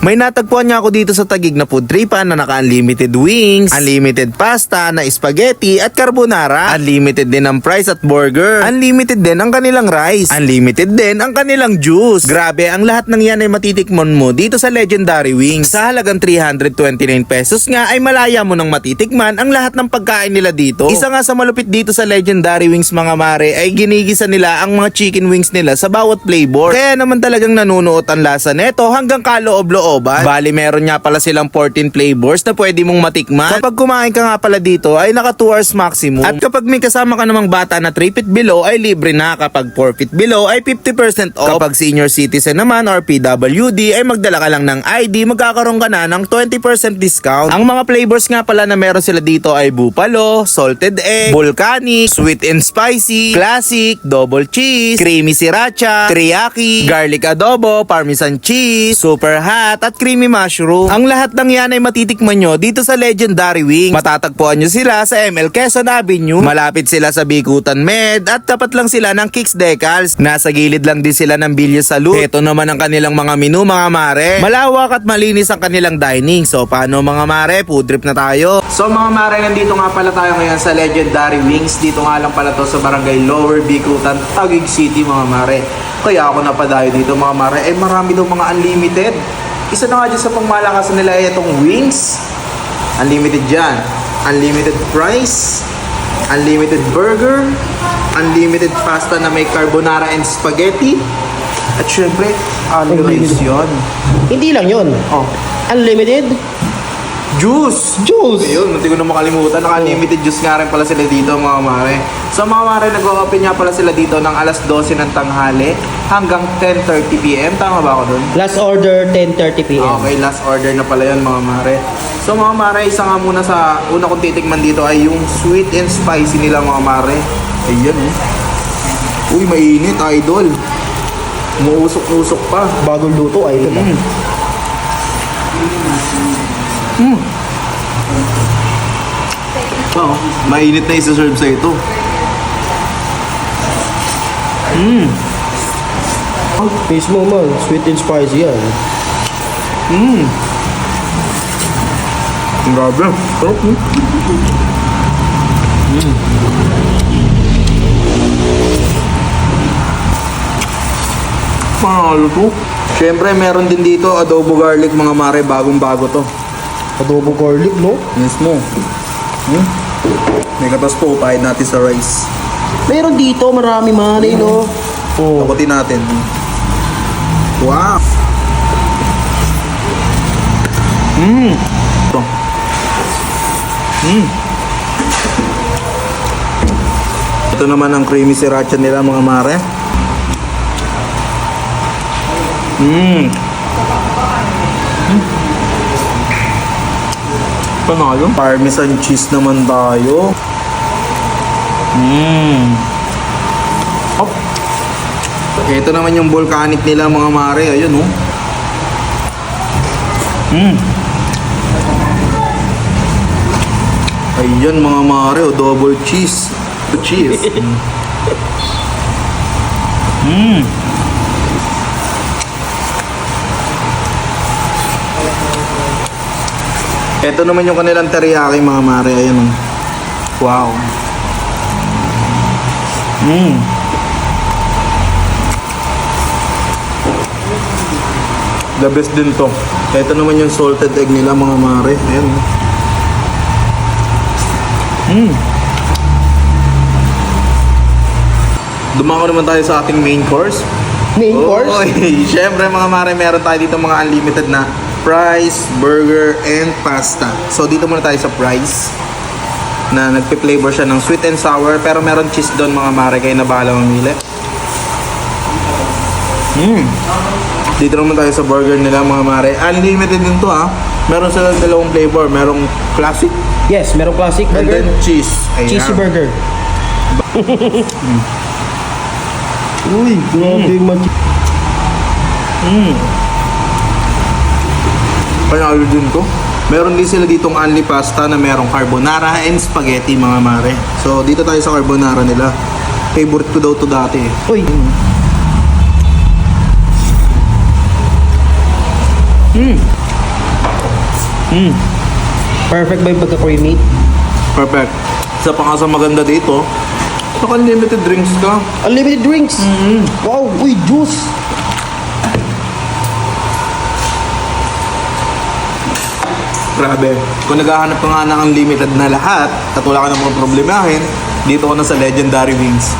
May natagpuan niya ako dito sa Tagig na food tripan na naka-unlimited wings, unlimited pasta na spaghetti at carbonara, unlimited din ang price at burger, unlimited din ang kanilang rice, unlimited din ang kanilang juice. Grabe, ang lahat ng yan ay matitikmon mo dito sa Legendary Wings. Sa halagang 329 pesos nga ay malaya mo nang matitikman ang lahat ng pagkain nila dito. Isa nga sa malupit dito sa Legendary Wings mga mare ay ginigisa nila ang mga chicken wings nila sa bawat flavor. Kaya naman talagang nanunuot ang lasa neto hanggang kaloob-looban. Bali meron nga pala silang 14 flavors na pwede mong matikman. Kapag kumain ka nga pala dito ay naka 2 hours maximum. At kapag may kasama ka namang bata na 3 feet below ay libre na. Kapag 4 feet below ay 50% off. Kapag senior citizen naman or PWD ay magdala ka lang ng ID magkakaroon ka na ng 20% discount. Ang mga flavors nga pala na meron sila dito ay buffalo, salted egg, volcanic, sweet and spicy, classic, double cheese, creamy sriracha, teriyaki, garlic adobo, parmesan cheese, super hot, at creamy mushroom. Ang lahat ng yan ay matitikman nyo dito sa Legendary Wings. Matatagpuan nyo sila sa ML Quezon Avenue. Malapit sila sa Bikutan Med at tapat lang sila ng Kicks Decals. Nasa gilid lang din sila ng Bilya Salud. Ito naman ang kanilang mga menu mga mare. Malawak at malinis ang kanilang dining. So paano mga mare? Food trip na tayo. So mga mare, nandito nga pala tayo ngayon sa Legendary Wings. Dito nga lang pala to sa Barangay Lower Bikutan, Taguig City mga mare. Kaya ako napadayo dito mga mare. Eh marami daw mga unlimited. Isa na nga dyan sa pangmalakasan nila ay itong wings. Unlimited dyan. Unlimited price. Unlimited burger. Unlimited pasta na may carbonara and spaghetti. At syempre, unlimited yun. Hindi lang yun. Oh, Unlimited juice! juice. Ayun, hindi ko na makalimutan. Naka-unlimited juice nga rin pala sila dito mga mare. So mga mare, nag-open nga pala sila dito ng alas 12 ng tanghali hanggang 10.30pm. Tama ba ako dun? Last order 10:30 p.m. Okay, last order na pala yun mga mare. So mga mare, isa nga muna sa una kong titikman dito ay yung sweet and spicy nila mga mare. Ayan oh. Uy, mainit, idol. Umuusok-usok pa. Bagong luto ay ito. Mm. Mm. Oh, mainit na isa-serve sa ito. Mm. Mismo man, sweet and spicy yan. Mm. Grabe. Sarap, mm. Panalo to. Siyempre, meron din dito adobo garlic mga mare. Bagong bago to. Adobo garlic, no? Mismo. Hmm? May katas po, pahid natin sa rice. Meron dito, marami man eh, no? Oh. Takutin natin. Wow! Mmm! Ito. Mmm! Ito naman ang creamy sriracha nila mga mare. Mmm! Panalo. Parmesan cheese naman tayo. Mmm! Hop. Ito naman yung volcanic nila mga mare. Ayun oh. Mm. Ayun mga mare, oh, double cheese. Cheese. Mm. Ito naman yung kanilang teriyaki mga mare. Ayun oh. Wow. Mm. The best din to. Ito naman yung salted egg nila mga mare. Ayan. Mm. Dumako naman tayo sa ating main course. Main course? Oy, syempre mga mare, meron tayo dito mga unlimited na fries, burger, and pasta. So dito muna tayo sa fries na nagpe-flavor siya ng sweet and sour pero meron cheese doon mga mare kayo na bahala mamili. Mm. Dito naman tayo sa burger nila mga mare. Unlimited din to ha. Meron silang dalawang flavor. Merong classic Yes, merong classic and burger. then cheese. Ayan. Cheesy burger. Uy, grabe yung mag- Mm. Panalo din to. Meron din sila ditong only pasta na merong carbonara and spaghetti mga mare. So dito tayo sa carbonara nila. Favorite ko daw to dati eh. Uy, Perfect ba yung pagka-cremate? Perfect. Isa pa nga sa maganda dito, naka-unlimited drinks ka. Unlimited drinks! Wow, uy, juice! Grabe. Kung naghahanap ka nga ng unlimited na lahat at wala ka ng mga problemahin, dito ka na sa Legendary Wings.